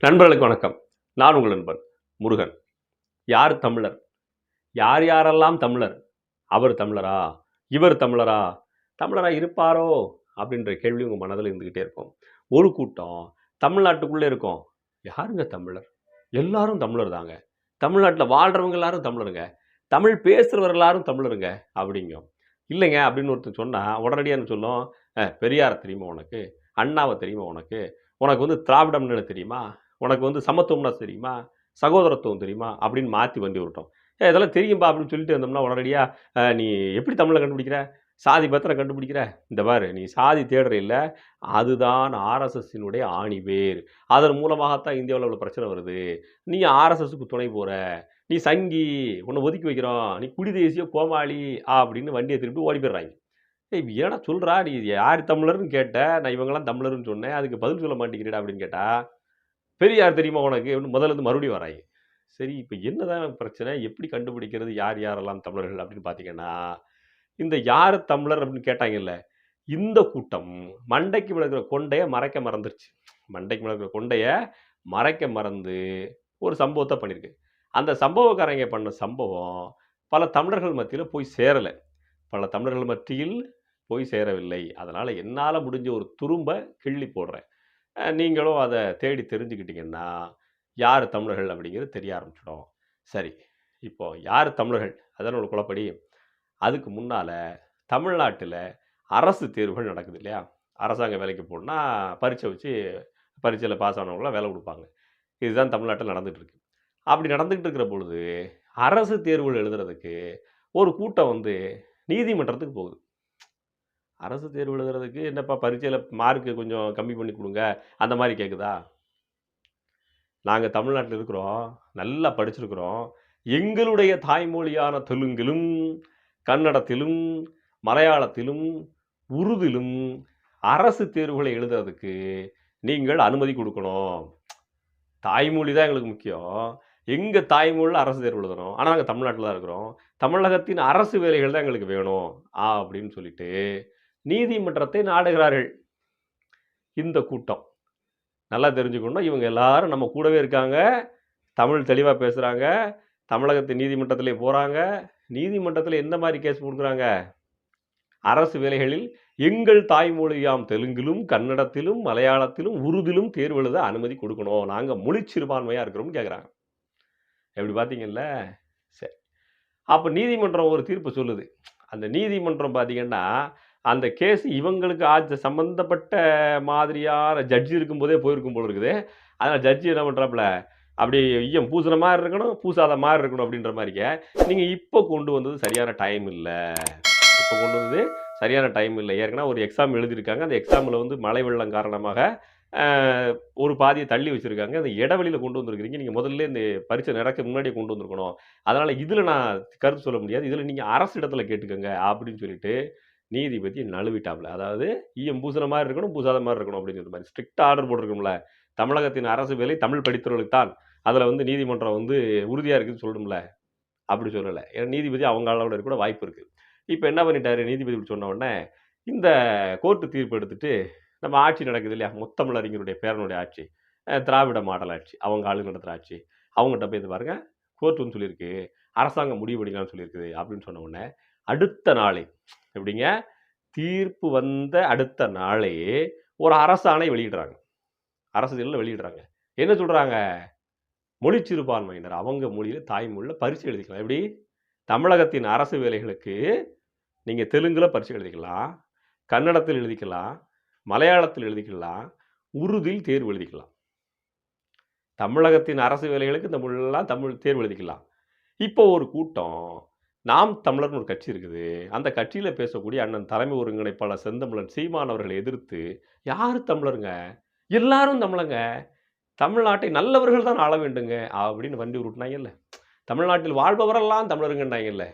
நண்பர்களுக்கு வணக்கம். நான் உங்கள் நண்பன் முருகன். யார் தமிழர்? யார் யாரெல்லாம் தமிழர்? அவர் தமிழரா? இவர் தமிழரா? தமிழரா இருப்பாரோ? அப்படின்ற கேள்வி உங்கள் மனதில் இருந்துக்கிட்டே இருக்கும். ஒரு கூட்டம் தமிழ்நாட்டுக்குள்ளே இருக்கும். யாருங்க தமிழர்? எல்லாரும் தமிழர் தாங்க. தமிழ்நாட்டில் வாழ்கிறவங்க எல்லாரும் தமிழருங்க. தமிழ் பேசுகிறவர் எல்லாரும் தமிழருங்க அப்படிங்க. இல்லைங்க அப்படின்னு ஒருத்தர் சொன்னால் உடனடியாக சொல்லும்? "அஹ், பெரியார் தெரியுமா உனக்கு? அண்ணாவை தெரியுமா உனக்கு? உனக்கு வந்து திராவிடம்னு தெரியுமா? உனக்கு வந்து சமத்துவம்னா தெரியுமா? சகோதரத்துவம் தெரியுமா? அப்படின்னு மாற்றி வண்டி விட்டோம் ஏ இதெல்லாம் தெரியும்பா அப்படின்னு சொல்லிட்டு இருந்தோம்னா உடனடியாக நீ எப்படி தமிழை கண்டுபிடிக்கிற? சாதி பத்திரம் கண்டுபிடிக்கிற? இந்த பாரு நீ சாதி தேடுற இல்லை அதுதான் ஆர்எஸ்எஸ்ஸினுடைய ஆணிவேர். அதன் மூலமாகத்தான் இந்தியாவில் உள்ள பிரச்சனை வருது. நீ ஆர்எஸ்எஸ்க்கு துணை போகிற நீ சங்கி உன்னை ஒதுக்கி வைக்கிறோம். நீ குடி தேசிய கோமாளி அப்படின்னு வண்டியை திருப்பி ஓடி போயிடுறாங்க. ஏய் ஏன்னா சொல்கிறா நீ யார் தமிழர்னு கேட்ட? நான் இவங்கெல்லாம் தமிழர்னு சொன்னேன். அதுக்கு பதில் சொல்ல மாட்டேங்கிறீடா அப்படின்னு கேட்டால் பெரியார் தெரியுமா உனக்கு? முதல்ல இருந்து மறுபடியும் வராங்க. சரி இப்போ என்னதான் பிரச்சனை? எப்படி கண்டுபிடிக்கிறது? யார் யாரெல்லாம் தமிழர்கள் அப்படின்னு பார்த்தீங்கன்னா இந்த யார் தமிழர் அப்படின்னு கேட்டாங்கல்ல இந்த கூட்டம் மண்டைக்கு விளக்குற கொண்டையை மறைக்க மறந்துருச்சு. மண்டைக்கு விளக்குற கொண்டையை மறைக்க மறந்து ஒரு சம்பவத்தை பண்ணியிருக்கு அந்த சம்பவக்காரங்க பண்ண சம்பவம் பல தமிழர்கள் மத்தியில் போய் சேரலை. பல தமிழர்கள் மத்தியில் போய் சேரவில்லை. அதனால் என்னால் முடிஞ்ச ஒரு துரும்ப கிள்ளி போடுறேன். நீங்களும் அதை தேடி தெரிஞ்சுக்கிட்டிங்கன்னா யார் தமிழர்கள் அப்படிங்கிறது தெரிய ஆரம்பிச்சிடும். சரி இப்போ யார் தமிழர்கள்? அதான் ஒரு குழப்படி. அதுக்கு முன்னால் தமிழ்நாட்டில் அரசு தேர்வுகள் நடக்குது இல்லையா? அரசாங்க வேலைக்கு போனால் பரீட்சை வச்சு பரீட்சையில் பாஸ் ஆனவங்களாம் வேலை கொடுப்பாங்க. இதுதான் தமிழ்நாட்டில் நடந்துகிட்ருக்கு இருக்கு அப்படி நடந்துக்கிட்டு இருக்கிற பொழுது அரசு தேர்வுகள் எழுதுறதுக்கு ஒரு கூட்டம் வந்து நீதிமன்றத்துக்கு போகுது. அரசு தேர்வு எழுதுறதுக்கு என்னப்பா பரீட்சையில் மார்க்கு கொஞ்சம் கம்மி பண்ணி கொடுங்க அந்த மாதிரி கேட்குதா நாங்கள் தமிழ்நாட்டில் இருக்கிறோம் நல்லா படிச்சிருக்கிறோம். எங்களுடைய தாய்மொழியான தெலுங்கிலும் கன்னடத்திலும் மலையாளத்திலும் உருதிலும் அரசு தேர்வுகளை எழுதுறதுக்கு நீங்கள் அனுமதி கொடுக்கணும். தாய்மொழி தான் எங்களுக்கு முக்கியம். எங்கள் தாய்மொழியில் அரசு தேர்வு எழுதணும். ஆனால் நாங்கள் தமிழ்நாட்டில் தான் இருக்கிறோம். தமிழகத்தின் அரசு வேலைகள் தான் எங்களுக்கு வேணும். ஆ அப்படின்னு சொல்லிட்டு நீதிமன்றத்தை நாடுகிறார்கள். இந்த கூட்டம். நல்லா தெரிஞ்சுக்கணும். இவங்க எல்லாரும் நம்ம கூடவே இருக்காங்க. தமிழ் தெளிவாக பேசுகிறாங்க தமிழகத்து நீதிமன்றத்திலே போகிறாங்க நீதிமன்றத்தில் எந்த மாதிரி கேஸ் கொடுக்குறாங்க? அரசு வேலைகளில் எங்கள் தாய்மொழியாம் தெலுங்கிலும் கன்னடத்திலும் மலையாளத்திலும் உருதிலும் தேர்வு எழுத அனுமதி கொடுக்கணும். நாங்கள் மொழி சிறுபான்மையாக இருக்கிறோம்னு கேட்குறாங்க எப்படி பார்த்தீங்கல்ல சரி. அப்போ நீதிமன்றம் ஒரு தீர்ப்பு சொல்லுது. அந்த நீதிமன்றம் பார்த்தீங்கன்னா அந்த கேஸ் இவங்களுக்கு ஆச்ச சம்மந்தப்பட்ட மாதிரியான ஜட்ஜி இருக்கும்போதே போயிருக்கும் போல இருக்குது. அதனால் ஜட்ஜி என்ன பண்ணுறாப்புல அப்படி ஐயம் பூசுன மாதிரி இருக்கணும் பூசாத மாதிரி இருக்கணும் அப்படின்ற மாதிரிக்க. நீங்கள் இப்போ கொண்டு வந்தது சரியான டைம் இல்லை. இப்போ கொண்டு வந்தது சரியான டைம் இல்லை. ஏற்கனவே ஒரு எக்ஸாம் எழுதியிருக்காங்க. அந்த எக்ஸாமில் வந்து மழை வெள்ளம் காரணமாக ஒரு பாதியை தள்ளி வச்சுருக்காங்க. அந்த இடைவெளியில் கொண்டு வந்திருக்கிறீங்க. நீங்கள் முதல்ல இந்த பரீட்சை நடக்க முன்னாடியே கொண்டு வந்திருக்கணும். அதனால் இதில் நான் கருத்து சொல்ல முடியாது. இதில் நீங்கள் அரசு இடத்துல கேட்டுக்கோங்க அப்படின்னு சொல்லிட்டு நீதிபதி நழுவிட்டாப்ல. அதாவது ஈயம் பூசுன மாதிரி இருக்கணும் பூசாத மாதிரி இருக்கணும் அப்படிங்கிற மாதிரி. ஸ்ட்ரிக்ட் ஆர்டர் போட்டிருக்கோம்ல. தமிழகத்தின் அரசு வேலை தமிழ் படித்தவர்களுக்கு தான். அதில் வந்து நீதிமன்றம் வந்து உறுதியாக இருக்குதுன்னு சொல்லணும்ல அப்படி சொல்லலை. ஏன்னா நீதிபதி அவங்க அளவில் இருக்க கூட வாய்ப்பு இருக்குது இப்போ என்ன பண்ணிட்டாரு நீதிபதி இப்படி சொன்ன உடனே இந்த கோர்ட்டு தீர்ப்பு எடுத்துட்டு நம்ம ஆட்சி நடக்குது இல்லையா? முத்தமிழறிஞருடைய பேரனுடைய ஆட்சி. திராவிட மாடல் ஆட்சி அவங்க ஆளுங்க நடத்துகிற ஆட்சி. அவங்ககிட்ட போய் இது பாருங்க. கோர்ட் வந்து சொல்லியிருக்கு. அரசாங்கம் முடிவு பண்ணிக்கலாம்னு சொல்லியிருக்குது அப்படின்னு சொன்ன உடனே அடுத்த நாளே. எப்படிங்க? தீர்ப்பு வந்த அடுத்த நாளே ஒரு அரசாணை வெளியிடுறாங்க. அரசியலில் வெளியிடுறாங்க. என்ன சொல்கிறாங்க மொழி சிறுபான்மையினர் அவங்க மொழியில் தாய்மொழியில் பரிசு எழுதிக்கலாம். எப்படி? தமிழகத்தின் அரசு வேலைகளுக்கு நீங்கள் தெலுங்கில் பரிசு எழுதிக்கலாம் கன்னடத்தில் எழுதிக்கலாம் மலையாளத்தில் எழுதிக்கலாம் உருதில் தேர்வு எழுதிக்கலாம். தமிழகத்தின் அரசு வேலைகளுக்கு இந்த மொழியெல்லாம் தமிழ் தேர்வு எழுதிக்கலாம். இப்போ ஒரு கூட்டம் நாம் தமிழர்னு ஒரு கட்சி இருக்குது. அந்த கட்சியில் பேசக்கூடிய அண்ணன் தலைமை ஒருங்கிணைப்பாளர் செந்தமிழன் சீமான் அவர்களை எதிர்த்து யார் தமிழருங்க? எல்லாரும் தமிழங்க. தமிழ்நாட்டை நல்லவர்கள் தான் ஆள வேண்டுங்க. அப்படின்னு வண்டி உருட்டினாங்கல்ல தமிழ்நாட்டில் வாழ்பவரெல்லாம் தமிழருங்கன்னாங்கல்ல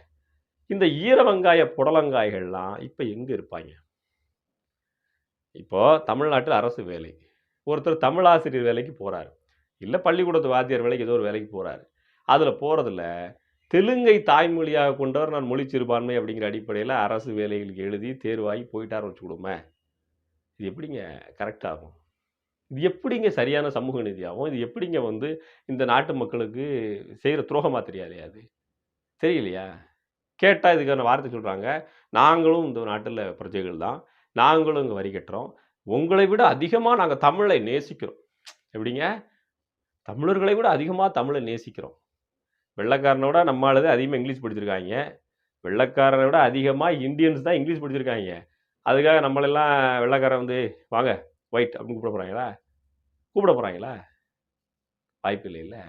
இந்த ஈர வெங்காய புடலங்காய்கள்லாம் இப்போ எங்கே இருப்பாங்க? இப்போ தமிழ்நாட்டில் அரசு வேலை. ஒருத்தர் தமிழாசிரியர் வேலைக்கு போகிறாரு இல்லை பள்ளிக்கூடத்து வாத்தியார் வேலைக்கு ஏதோ ஒரு வேலைக்கு போகிறாரு அதில் போகிறதில்ல தெலுங்கை தாய்மொழியாக கொண்டவர் நான் மொழி சிறுபான்மை அப்படிங்கிற அடிப்படையில் அரசு வேலைகளுக்கு எழுதி தேர்வாகி போயிட்டார் வச்சுக்கிடுமே இது எப்படிங்க கரெக்டாகும் இது எப்படிங்க சரியான சமூக நீதியாகும்? இது எப்படிங்க வந்து இந்த நாட்டு மக்களுக்கு செய்கிற துரோகமாக தெரியாதே அது? தெரியலையா? கேட்டால் இதுக்கான வார்த்தை சொல்கிறாங்க நாங்களும் இந்த நாட்டில் பிரஜைகள் தான். நாங்களும் இங்கே வரி கட்டுறோம். உங்களை விட அதிகமாக நாங்கள் தமிழை நேசிக்கிறோம். எப்படிங்க? தமிழர்களை விட அதிகமாக தமிழை நேசிக்கிறோம். வெள்ளைக்காரனை விட நம்ம ஆளுது அதிகமாக இங்கிலீஷ் படிச்சிருக்காங்க. வெள்ளைக்காரனை விட அதிகமாக இந்தியன்ஸ் தான் இங்கிலீஷ் படிச்சிருக்காங்க. அதுக்காக நம்மளெல்லாம் வெள்ளைக்காரன் வந்து வாங்க ஒயிட் அப்படின்னு கூப்பிட போகிறாங்களா கூப்பிட போகிறாங்களா வாய்ப்பு இல்லை இல்லை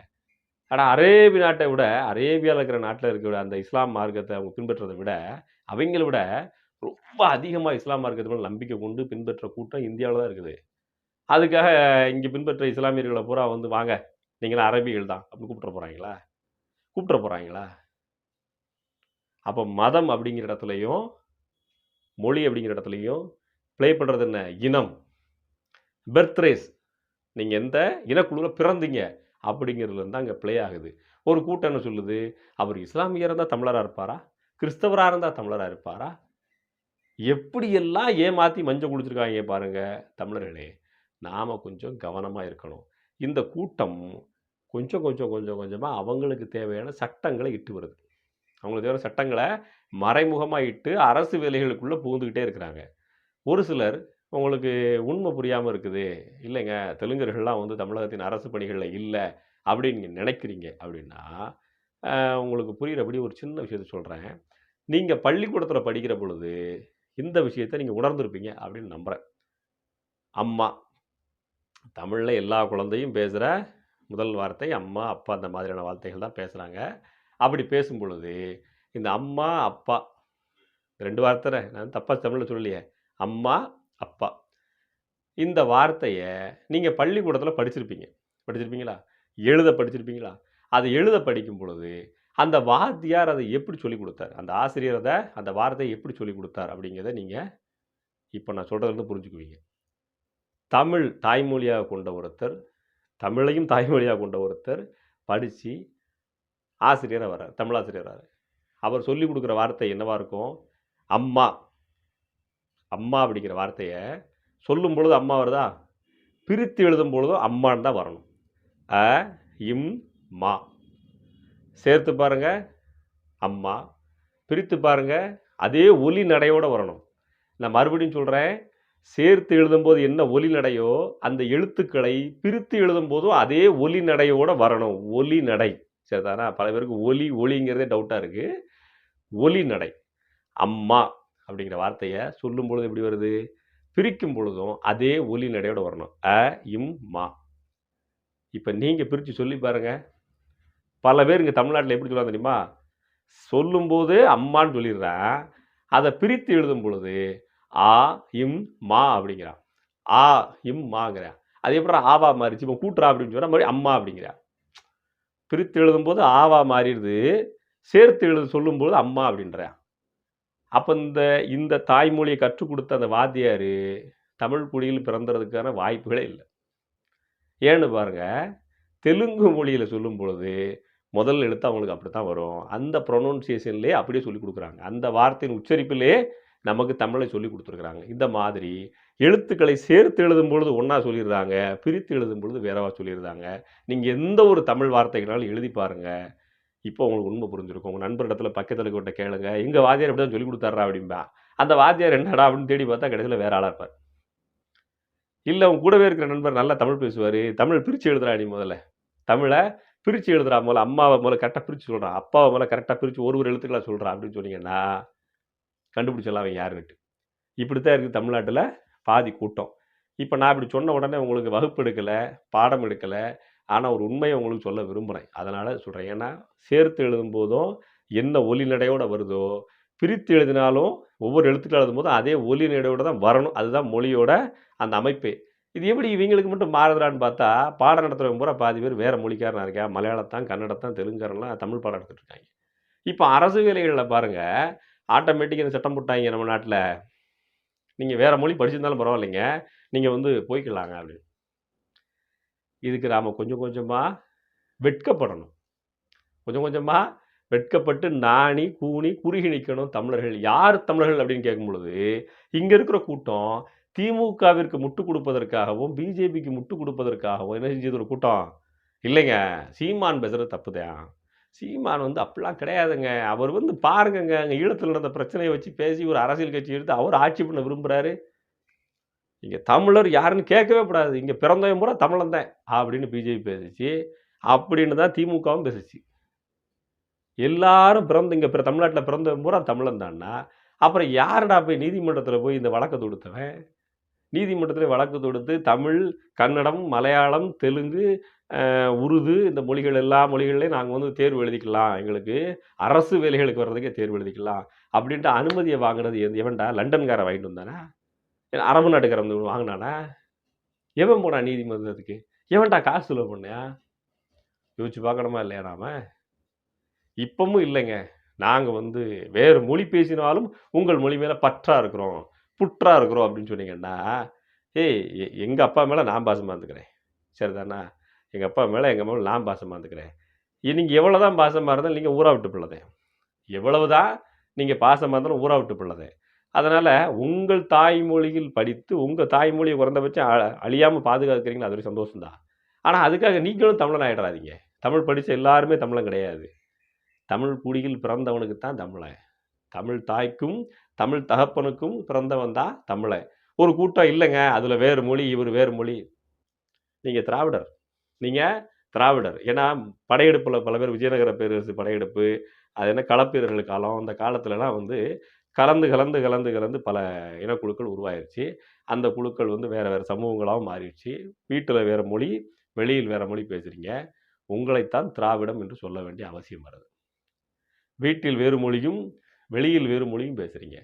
ஆனால் அரேபிய நாட்டை விட அரேபியாவில் இருக்கிற நாட்டில் இருக்கிற அந்த இஸ்லாம் மார்க்கத்தை அவங்க பின்பற்றதை விட அவங்கள விட ரொம்ப அதிகமாக இஸ்லாம் மார்க்கத்து மேலே நம்பிக்கை கொண்டு பின்பற்ற கூட்டம் இந்தியாவில் தான் இருக்குது. அதுக்காக இங்கே பின்பற்ற இஸ்லாமியர்களை பூரா வந்து வாங்க நீங்களாம் அரபிகள் தான் அப்படின்னு கூப்பிட போகிறாங்களா கூப்பிட போகிறாங்களா அப்போ மதம் அப்படிங்கிற இடத்துலையும் மொழி அப்படிங்கிற இடத்துலையும் ப்ளே பண்ணுறது என்ன? இனம். பெர்த்ரேஸ் நீங்கள் எந்த இனக்குழுவில் பிறந்தீங்க அப்படிங்கிறதுல இருந்தால் அங்கே ப்ளே ஆகுது. ஒரு கூட்டம் என்ன சொல்லுது? அவர் இஸ்லாமியராக இருந்தால் தமிழராக இருப்பாரா? கிறிஸ்தவராக இருந்தால் தமிழராக இருப்பாரா? எப்படியெல்லாம் ஏமாற்றி மஞ்சள் குடிச்சிருக்காங்க பாருங்கள் தமிழர்களே. நாம் கொஞ்சம் கவனமாக இருக்கணும். இந்த கூட்டம் கொஞ்சம் கொஞ்சம் கொஞ்சம் கொஞ்சமாக அவங்களுக்கு தேவையான சட்டங்களை இட்டு வருது. அவங்களுக்கு தேவையான சட்டங்களை மறைமுகமாக இட்டு அரசு வேலைகளுக்குள்ளே புகுந்துக்கிட்டே இருக்கிறாங்க. ஒரு சிலர் உங்களுக்கு உண்மை புரியாமல் இருக்குது. இல்லைங்க தெலுங்கர்கள்லாம் வந்து தமிழகத்தின் அரசு பணிகளில் இல்லை அப்படின்னு நினைக்கிறீங்க அப்படின்னா உங்களுக்கு புரிகிறபடி ஒரு சின்ன விஷயத்த சொல்கிறேன் நீங்கள் பள்ளிக்கூடத்தில் படிக்கிற பொழுது இந்த விஷயத்தை நீங்கள் உணர்ந்துருப்பீங்க அப்படின்னு நம்புகிறேன் அம்மா தமிழில் எல்லா குழந்தையும் பேசுகிற முதல் வார்த்தை அம்மா அப்பா அந்த மாதிரியான வார்த்தைகள் தான் பேசுகிறாங்க அப்படி பேசும் பொழுது இந்த அம்மா அப்பா ரெண்டு வார்த்தை நான் தப்பாக தமிழில் சொல்லலையே. அம்மா அப்பா. இந்த வார்த்தையை நீங்கள் பள்ளிக்கூடத்தில் படிச்சிருப்பீங்க. படிச்சிருப்பீங்களா? எழுத படிச்சிருப்பீங்களா? அதை எழுத படிக்கும் பொழுது அந்த வாத்தியார் அதை எப்படி சொல்லிக் கொடுத்தார்? அந்த ஆசிரியர் அதை அந்த வார்த்தையை எப்படி சொல்லிக் கொடுத்தார் அப்படிங்கிறத நீங்கள் இப்போ நான் சொல்கிறதுலேருந்து புரிஞ்சுக்குவீங்க. தமிழ் தாய்மொழியாக கொண்ட ஒருத்தர் தமிழையும் தாய்மொழியாக கொண்ட ஒருத்தர் படித்து ஆசிரியராக வர்றார் தமிழாசிரியராக வர்றார். அவர் சொல்லி கொடுக்குற வார்த்தை என்னவாக இருக்கும்? அம்மா. அம்மா அப்படிங்கிற வார்த்தையை சொல்லும் பொழுது அம்மா வருதா? பிரித்து எழுதும் பொழுதும் அம்மான்னு தான் வரணும். அ இம் மா. சேர்த்து பாருங்க. அம்மா. பிரித்து பாருங்க. அதே ஒலி நடையோடு வரணும். நான் மறுபடியும் சொல்கிறேன் சேர்த்து எழுதும்போது என்ன ஒலி நடையோ அந்த எழுத்துக்களை பிரித்து எழுதும்போதும் அதே ஒலி நடையோட வரணும். ஒலி நடை. சரிதானா? பல பேருக்கு ஒலி ஒலிங்கிறதே டவுட்டாக இருக்குது ஒலி நடை. அம்மா அப்படிங்கிற வார்த்தையை சொல்லும் பொழுது எப்படி வருது? பிரிக்கும் பொழுதும் அதே ஒலி நடையோடு வரணும். அ இம் மா. இப்போ நீங்கள் பிரித்து சொல்லி பாருங்கள் பல பேர் இங்கே தமிழ்நாட்டில் எப்படி சொல்லுவாங்க தெரியுமா? சொல்லும்போது அம்மான்னு சொல்லிடுறேன் அதை பிரித்து எழுதும் பொழுது ஆ இம் மா அப்படிங்கிறான் ஆ இம் மாங்கிறா. அது எப்படி ஆவா மாறிச்சு இப்போ கூட்டுறா அப்படின்னு சொன்னால் மறுபடியும் அம்மா அப்படிங்கிறா. பிரித்து எழுதும்போது ஆவா மாறிடுது. சேர்த்து எழுத சொல்லும்போது அம்மா அப்படின்றா. அப்போ இந்த இந்த தாய்மொழியை கற்றுக் கொடுத்த அந்த வாத்தியார் தமிழ் குடியில் பிறந்ததுக்கான வாய்ப்புகளே இல்லை. ஏன்னு பாருங்க தெலுங்கு மொழியில் சொல்லும் பொழுது முதல் எழுத்து அவங்களுக்கு அப்படி தான் வரும். அந்த ப்ரொனவுன்சியேஷன்லேயே அப்படியே சொல்லி கொடுக்குறாங்க. அந்த வார்த்தையின் உச்சரிப்பிலே நமக்கு தமிழை சொல்லி கொடுத்துருக்குறாங்க. இந்த மாதிரி எழுத்துக்களை சேர்த்து எழுதும் பொழுது ஒன்றா சொல்லிடுறாங்க பிரித்து எழுதும் பொழுது வேறவா சொல்லிடுறாங்க. நீங்கள் எந்த ஒரு தமிழ் வார்த்தைகளாலும் எழுதி பாருங்கள் இப்போ உங்களுக்கு உண்மை புரிஞ்சிருக்கும். உங்கள் நண்பர் இடத்துல பக்கத்தில் கிட்ட கேளுங்க. எங்கள் வாத்தியார் இப்படி தான் சொல்லி கொடுத்தாரா அப்படின்பா அந்த வாத்தியார் என்னடா அப்படின்னு தேடி பார்த்தா கடைசியில் வேற ஆளாக இருப்பார். இல்லை உங்க கூடவே இருக்கிற நண்பர் நல்லா தமிழ் பேசுவார். தமிழ் பிரித்து எழுதுறா நீ முதல்ல. தமிழை பிரித்து எழுதுறா முதல்ல. அம்மாவை முதல்ல கரெக்டாக பிரித்து சொல்கிறான் அப்பாவை முதல்ல கரெக்டாக பிரித்து ஒரு ஒரு எழுத்துக்களாக சொல்கிறான் அப்படின்னு சொன்னீங்கன்னா கண்டுபிடிச்சலாம் அவன் யாருன்னுட்டு. இப்படி தான் இருக்குது தமிழ்நாட்டில் பாதி கூட்டம். இப்போ நான் இப்படி சொன்ன உடனே உங்களுக்கு வகுப்பு எடுக்கலை பாடம் எடுக்கலை ஆனால் ஒரு உண்மையை உங்களுக்கு சொல்ல விரும்புகிறேன் அதனால் சொல்கிறேன் ஏன்னா சேர்த்து எழுதும் போதும் என்ன ஒலி நடையோடு வருதோ பிரித்து எழுதினாலும் ஒவ்வொரு எழுத்துக்கள் எழுதும் போதும் அதே ஒலி நடையோடு தான் வரணும். அதுதான் மொழியோட அந்த அமைப்பே. இது எப்படி இவங்களுக்கு மட்டும் மாறுதுடான்னு பார்த்தா பாடம் நடத்துகிறவங்க பூரா பாதி பேர் வேறு மொழிக்காரனாக இருக்கா? மலையாளத்தான் கன்னடத்தான் தெலுங்காரெல்லாம் தமிழ் பாடம் எடுத்துட்டு இருக்காங்க. இப்போ அரசு வேலைகளில் பாருங்கள் ஆட்டோமேட்டிக் இந்த சட்டம் போட்டாங்க நம்ம நாட்டில். நீங்கள் வேறு மொழி படிச்சிருந்தாலும் பரவாயில்லைங்க. நீங்கள் வந்து போய்க்கலாங்க அப்படின்னு. இதுக்கு நாம் கொஞ்சம் கொஞ்சமாக வெட்கப்படணும். கொஞ்சம் கொஞ்சமாக வெட்கப்பட்டு நாணி கூணி குறுகி நிற்கணும் தமிழர்கள். யார் தமிழர்கள் அப்படின்னு கேட்கும் பொழுது இங்கே இருக்கிற கூட்டம் திமுகவிற்கு முட்டு கொடுப்பதற்காகவும் பிஜேபிக்கு முட்டு கொடுப்பதற்காகவும் என்ன செஞ்சது ஒரு கூட்டம்? இல்லைங்க. சீமான் பேசுறது தப்புதான். சீமான் வந்து அப்படிலாம் கிடையாதுங்க. அவர் வந்து பாருங்கங்க அங்கே ஈழத்தில் நடந்த பிரச்சனையை வச்சு பேசி ஒரு அரசியல் கட்சி எடுத்து அவர் ஆட்சி பண்ண விரும்புகிறாரு இங்கே தமிழர் யாருன்னு கேட்கவே கூடாது. இங்கே பிறந்தவன் பூரா தமிழன் தான் அப்படின்னு பிஜேபி பேசிச்சு. அப்படின்னு தான் திமுகவும் பேசிச்சு. எல்லாரும் பிறந்து இங்கே தமிழ்நாட்டில் பிறந்தவன் பூரா தமிழன் தான்னா? அப்புறம் யாருடா போய் நீதிமன்றத்தில் போய் இந்த வழக்கை தொடுத்தவன்? நீதிமன்றத்தில் வழக்கு தொடுத்து தமிழ் கன்னடம் மலையாளம் தெலுங்கு உருது இந்த மொழிகள் எல்லா மொழிகள்லையும் நாங்கள் வந்து தேர்வு எழுதிக்கலாம் எங்களுக்கு. அரசு வேலைகளுக்கு வர்றதுக்கே தேர்வு எழுதிக்கலாம் அப்படின்ட்டு அனுமதியை வாங்கினது எது- எவன்டா? லண்டன்கார வாங்கிட்டு வந்தானா? அரபு நாட்டுக்காரன் வந்து வாங்கினானா? எவன் போனா நீதிமன்றத்துக்கு? எவன்டா காசு செலவு பண்ணியா? யோசிச்சு பார்க்கணுமா இல்லையா நாம? இப்பவும் இல்லைங்க. நாங்கள் வந்து வேறு மொழி பேசினாலும் உங்கள் மொழி மேலே பற்றா இருக்கிறோம். புற்றா இருக்கிறோம் அப்படின்னு சொன்னீங்கன்னா ஏய் எ- அப்பா மேலே நான் பாசமாக இருந்துக்கிறேன். சரிதானா? எங்கள் அப்பா மேலே எங்கள் மேலே நான் பாசமாக இருந்துக்கிறேன். நீங்கள் எவ்வளோ தான் பாசமாக இருந்தாலும் நீங்கள் ஊரா விட்டு பிள்ளதே எவ்வளவு தான் நீங்கள் பாசமாக இருந்தாலும் ஊரா விட்டு பிள்ளதே அதனால் உங்கள் தாய்மொழியில் படித்து உங்கள் தாய்மொழியை குறைந்தபட்சம் அ அழியாமல் பாதுகாக்கிறீங்களா அது ஒரு சந்தோஷம்தான். ஆனால் அதுக்காக நீங்களும் தமிழன் ஆகிடாதீங்க தமிழ் படித்த எல்லாருமே தமிழன் கிடையாது. தமிழ் குடியில் பிறந்தவனுக்கு தான் தமிழன். தமிழ் தாய்க்கும் தமிழ் தகப்பனுக்கும் பிறந்தவன் தான் தமிழன். ஒரு கூட்டம் இல்லைங்க அதில் வேறு மொழி இவர் வேறு மொழி. நீங்கள் திராவிடர். நீங்கள் திராவிடர். ஏன்னா படையெடுப்பில் பல பேர் விஜயநகர பேரரசு படையெடுப்பு அது என்ன களப்பீரர்கள் காலம் அந்த காலத்துலலாம் வந்து கலந்து கலந்து கலந்து கலந்து பல இனக்குழுக்கள் உருவாயிருச்சு. அந்த குழுக்கள் வந்து வேறு வேறு சமூகங்களாகவும் மாறிடுச்சு. வீட்டில் வேறு மொழி வெளியில் வேறு மொழி பேசுகிறீங்க உங்களைத்தான் திராவிடம் என்று சொல்ல வேண்டிய அவசியம் வருது. வீட்டில் வேறு மொழியும் வெளியில் வேறு மொழியும் பேசுகிறீங்க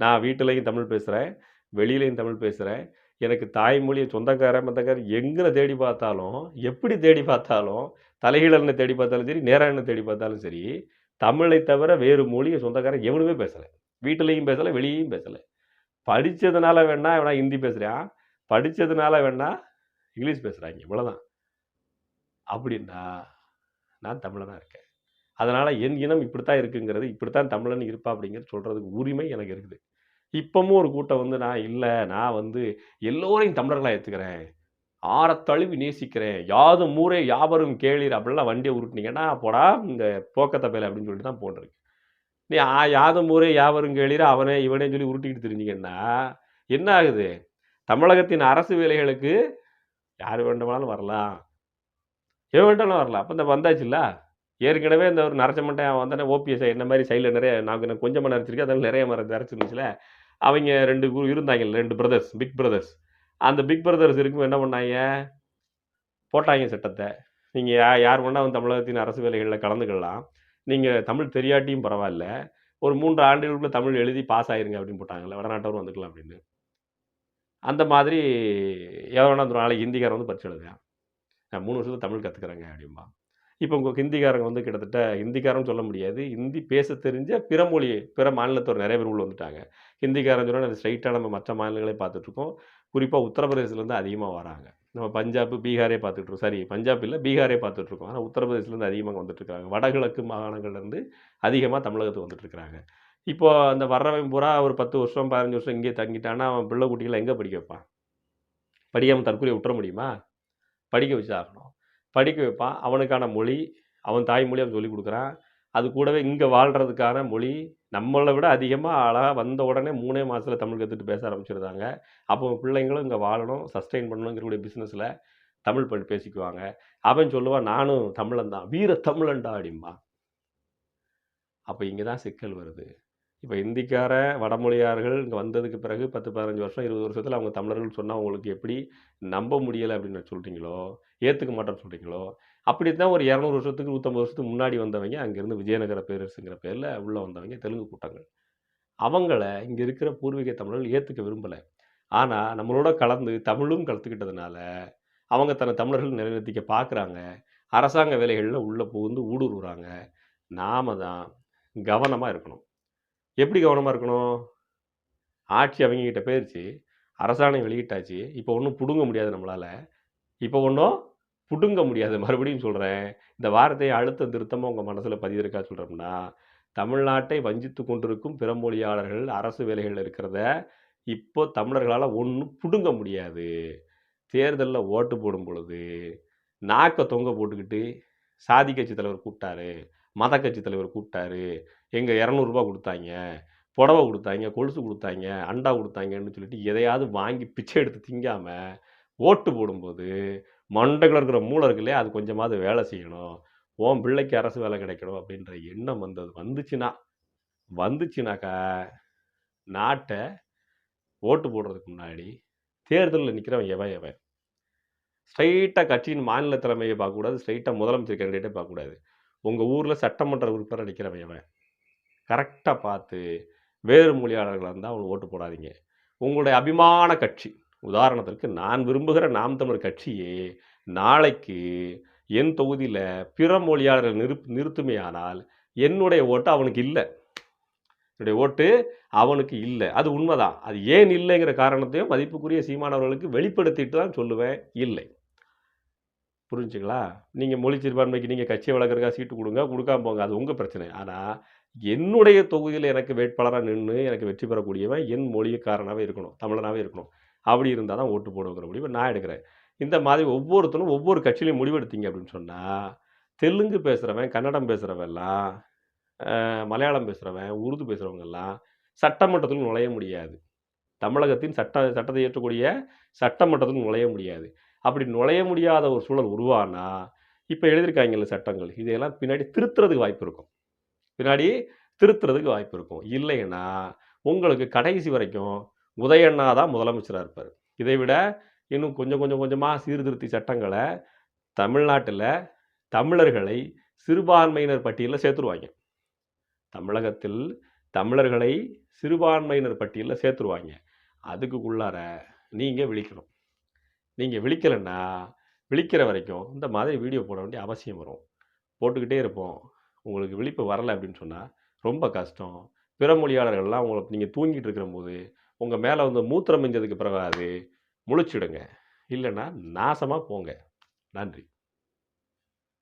நான் வீட்டிலையும் தமிழ் பேசுகிறேன் வெளியிலையும் தமிழ் பேசுகிறேன் எனக்கு தாய்மொழியை சொந்தக்காரன் மந்தக்காரன் எங்கே தேடி பார்த்தாலும் எப்படி தேடி பார்த்தாலும் தலைகீழன்னு தேடி பார்த்தாலும் சரி நேரான்னு தேடி பார்த்தாலும் சரி தமிழை தவிர வேறு மொழியை சொந்தக்காரன் எவனுமே பேசலை. வீட்டிலையும் பேசலை வெளியையும் பேசலை. படித்ததுனால வேணா வேணா ஹிந்தி பேசுகிறான் படித்ததுனால வேணா இங்கிலீஷ் பேசுகிறாங்க இவ்வளோதான் அப்படின்னா நான் தமிழனாக இருக்கேன். அதனால் என் இனம் இப்படித்தான் இருக்குங்கிறது இப்படித்தான் தமிழன் இருப்பா அப்படிங்கிறது சொல்கிறதுக்கு உரிமை எனக்கு இருக்குது. இப்போமும் ஒரு கூட்டம் வந்து நான் இல்லை நான் வந்து எல்லோரையும் தமிழர்களாக ஏற்றுக்கிறேன் ஆறத்தழுவி நேசிக்கிறேன். யாதும் ஊரே யாவரும் கேளீர் அப்படிலாம் வண்டியை உருட்டினீங்கன்னா போடா இந்த போக்கத்தை பேலை அப்படின்னு சொல்லிட்டு தான் போட்டிருக்கு நீ ஆ யாதும் ஊரே யாவரும் கேளீர் அவனே இவனே சொல்லி உருட்டிக்கிட்டு தெரிஞ்சிங்கன்னா என்ன ஆகுது? தமிழகத்தின் அரசு வேலைகளுக்கு யார் வேண்டுமானாலும் வரலாம். எவன் வேண்டாலும் வரலாம். அப்போ இந்த வந்தாச்சுல்ல? ஏற்கனவே இந்த ஒரு நரைச்ச மட்டை அவன் வந்தானே ஓபிஎஸ் என்ன மாதிரி சைடில் நிறைய நான் எனக்கு கொஞ்சமாக நரைச்சிருக்கேன். அதனால நிறைய மரம் நரைச்சிருந்துச்சுல அவங்க ரெண்டு குரு இருந்தாங்க ரெண்டு பிரதர்ஸ் பிக் பிரதர்ஸ் அந்த பிக் பிரதர்ஸ் இருக்கும் என்ன பண்ணாங்க? போட்டாங்க சட்டத்தை. நீங்கள் யா யார் வேணால் தமிழகத்தின் அரசு வேலைகளில் கலந்துக்கலாம். நீங்கள் தமிழ் தெரியாட்டியும் பரவாயில்ல. ஒரு மூன்று ஆண்டுகளுக்குள்ள தமிழ் எழுதி பாஸ் ஆயிருங்க அப்படின்னு போட்டாங்கல்ல. வடநாட்டவரும் வந்துக்கலாம் அப்படின்னு. அந்த மாதிரி எவ்வளோ ஒரு நாளைக்கு ஹிந்திக்காரன் வந்து பரிச்சு எழுதுவேன் நான் மூணு வருஷத்தில் தமிழ் கற்றுக்குறேங்க அப்படிம்பா. இப்போ உங்கள் ஹிந்திக்காரங்க வந்து கிட்டத்தட்ட ஹிந்திக்காரன் சொல்ல முடியாது. ஹிந்தி பேச தெரிஞ்ச பிற மொழி பிற மாநிலத்தோர் நிறைய பேர் உள்ள வந்துட்டாங்க. ஹிந்திக்காரன் சொன்னால் அது ஸ்ட்ரைட்டாக நம்ம மற்ற மாநிலங்களே பார்த்துட்ருக்கோம் குறிப்பாக உத்தரப்பிரதேசத்துலேருந்து அதிகமாக வராங்க. நம்ம பஞ்சாப் பீகாரே பார்த்துட்ருக்கோம் சாரி பஞ்சாப் இல்லை பீகாரே பார்த்துட்ருக்கோம் ஆனால் உத்தரப்பிரதேசிலேருந்து அதிகமாக வந்துட்டுருக்காங்க வடகிழக்கு மாகாணங்கள்லேருந்து அதிகமாக தமிழகத்துக்கு வந்துட்டுருக்குறாங்க இப்போது அந்த வர்றவன் பூரா ஒரு பத்து வருஷம் பதினஞ்சு வருஷம் இங்கேயே தங்கிட்டான்னா அவன் பிள்ளை குட்டிகளை எங்கே படிக்க வைப்பான்? படிக்காமல் தற்கொலை விட்டுற முடியுமா? படிக்க வச்சு ஆகணும். படிக்க வைப்பான். அவனுக்கான மொழி அவன் தாய்மொழி அவன் சொல்லிக் கொடுக்குறான். அது கூடவே இங்கே வாழ்கிறதுக்கான மொழி நம்மளை விட அதிகமாக அழகாக வந்த உடனே மூணே மாதத்தில் தமிழ் கற்றுட்டு பேச ஆரம்பிச்சிருந்தாங்க. அப்போ பிள்ளைங்களும் இங்கே வாழணும் சஸ்டெயின் பண்ணணுங்கிற பிஸ்னஸில் தமிழ் பண்ணி பேசிக்குவாங்க. அவன் சொல்லுவான் நானும் தமிழன் தான் வீர தமிழன்டா அப்படிம்பா அப்போ இங்கே தான் சிக்கல் வருது. இப்போ இந்திக்கார வடமொழியார்கள் இங்கே வந்ததுக்கு பிறகு பத்து பதினஞ்சு வருஷம் இருபது வருஷத்தில் அவங்க தமிழர்கள் சொன்னால் உங்களுக்கு எப்படி நம்ப முடியலை அப்படின்னு சொல்கிறீங்களோ ஏற்றுக்க மாட்டேன்னு சொல்கிறீங்களோ அப்படி தான் ஒரு இரநூறு வருஷத்துக்கு நூற்றம்பது வருஷத்துக்கு முன்னாடி வந்தவங்க அங்கேருந்து விஜயநகர பேரரசுங்கிற பேரில் உள்ளே வந்தவங்க தெலுங்கு கூட்டங்கள். அவங்கள இங்கே இருக்கிற பூர்வீக தமிழர்கள் ஏற்றுக்க விரும்பலை. ஆனால் நம்மளோட கலந்து தமிழும் கலத்துக்கிட்டதுனால அவங்க தன்னை தமிழர்கள் நிலைநிறுத்திக்க பார்க்குறாங்க. அரசாங்க வேலைகளில் உள்ளே புகுந்து ஊடுருவுறாங்க. நாம தான் கவனமாக இருக்கணும். எப்படி கவனமாக இருக்கணும்? ஆட்சி அவங்கக்கிட்ட போயிடுச்சு அரசாணை வெளியிட்டாச்சு. இப்போ ஒன்றும் பிடுங்க முடியாது நம்மளால். இப்போ ஒன்றும் பிடுங்க முடியாது. மறுபடியும் சொல்கிறேன் இந்த வார்த்தையை அழுத்த திருத்தமாக உங்கள் மனசில் பதிவிருக்கா சொல்கிறோம்னா தமிழ்நாட்டை வஞ்சித்து கொண்டிருக்கும் பிற மொழியாளர்கள் அரசு வேலைகளில் இருக்கிறத இப்போ தமிழர்களால் ஒன்றும் புடுங்க முடியாது. தேர்தலில் ஓட்டு போடும் பொழுது, நாக்கை தொங்க போட்டுக்கிட்டு, சாதி கட்சி தலைவர் கூப்பிட்டாரு, மத கட்சி தலைவர் கூப்பிட்டாரு, எங்கள் இரநூறுபா கொடுத்தாங்க புடவை கொடுத்தாங்க கொலுசு கொடுத்தாங்க அண்டா கொடுத்தாங்கன்னு சொல்லிட்டு எதையாவது வாங்கி பிச்சை எடுத்து திங்காமல் ஓட்டு போடும்போது, மண்டைகள் இருக்கிற மூளை இருக்கு இல்லையா, அது கொஞ்சமாவது வேலை செய்யணும். ஓன் பிள்ளைக்கு அரசு வேலை கிடைக்கணும் அப்படின்ற எண்ணம் வந்தது வந்துச்சுன்னா வந்துச்சுனாக்கா, நாட்டை ஓட்டு போடுறதுக்கு முன்னாடி, தேர்தலில் நிற்கிறவன் எவன் எவன்? ஸ்ட்ரைட்டாக கட்சியின் மாநில தலைமையை பார்க்கக்கூடாது. ஸ்ட்ரைட்டாக முதலமைச்சர் கேண்டிடேட்டே பார்க்கக்கூடாது. உங்கள் ஊரில் சட்டமன்ற உறுப்பினர் நிற்கிறவன் எவன்? கரெக்டாக பார்த்து, வேறு மொழியாளர்களாக இருந்தால் அவனுக்கு ஓட்டு போடாதீங்க. உங்களுடைய அபிமான கட்சி, உதாரணத்திற்கு நான் விரும்புகிற நாம் தமிழர் கட்சியே, நாளைக்கு என் தொகுதியில் பிற மொழியாளர்கள் நிறுப் நிறுத்துமையானால் என்னுடைய ஓட்டு அவனுக்கு இல்லை என்னுடைய ஓட்டு அவனுக்கு இல்லை அது உண்மைதான் அது ஏன் இல்லைங்கிற காரணத்தையும் மதிப்புக்குரிய சீமானவர்களுக்கு வெளிப்படுத்திட்டு தான் சொல்லுவேன், இல்லை. புரிஞ்சுங்களா நீங்கள் மொழி சிறுபான்மைக்கு நீங்கள் கட்சியை வளர்க்குறக்கா சீட்டு கொடுங்க கொடுக்காம போங்க. அது உங்கள் பிரச்சனை. ஆனால் என்னுடைய தொகுதியில் எனக்கு வேட்பாளராக நின்று எனக்கு வெற்றி பெறக்கூடியவன் என் மொழிக்காரனாவே இருக்கணும். தமிழனாகவே இருக்கணும். அப்படி இருந்தால் தான் ஓட்டு போடுங்கிற முடிவு நான் எடுக்கிறேன். இந்த மாதிரி ஒவ்வொருத்தரும் ஒவ்வொரு கட்சியிலையும் முடிவெடுத்தீங்க அப்படின்னு சொன்னால் தெலுங்கு பேசுகிறவன் கன்னடம் பேசுகிறவெல்லாம் மலையாளம் பேசுகிறவன் உருது பேசுகிறவங்கெல்லாம் சட்டமன்றத்தில் நுழைய முடியாது. தமிழகத்தின் சட்ட சட்டத்தை இயற்றக்கூடிய சட்டமன்றத்தில் நுழைய முடியாது. அப்படி நுழைய முடியாத ஒரு சூழல் உருவானா, இப்போ எழுதியிருக்காங்கல்ல சட்டங்கள், இதையெல்லாம் பின்னாடி திருத்துறதுக்கு வாய்ப்பு இருக்கும். பின்னாடி திருத்துறதுக்கு வாய்ப்பு இருக்கும். இல்லைன்னா, உங்களுக்கு கடைசி வரைக்கும் உதயண்ணா தான் முதலமைச்சராக இருப்பார் இதை விட இன்னும் கொஞ்சம் கொஞ்சம் கொஞ்சமாக சீர்திருத்தி சட்டங்களை தமிழ்நாட்டில் தமிழர்களை சிறுபான்மையினர் பட்டியலில் சேர்த்துருவாங்க தமிழகத்தில் தமிழர்களை சிறுபான்மையினர் பட்டியலில் சேர்த்துருவாங்க அதுக்குள்ளார நீங்கள் விழிக்கணும். நீங்கள் விழிக்கலைன்னா விழிக்கிற வரைக்கும் இந்த மாதிரி வீடியோ போட வேண்டிய அவசியம் வரும். போட்டுக்கிட்டே இருப்போம். உங்களுக்கு விழிப்பு வரலை அப்படின்னு சொன்னால் ரொம்ப கஷ்டம். பிற மொழியாளர்கள்லாம் உங்களை நீங்கள் தூங்கிட்டு போது உங்கள் மேலே வந்து மூத்திரம் மிஞ்சதுக்கு பிறகாவது முழிச்சிடுங்க. இல்லைன்னா நாசமாக போங்க. நன்றி.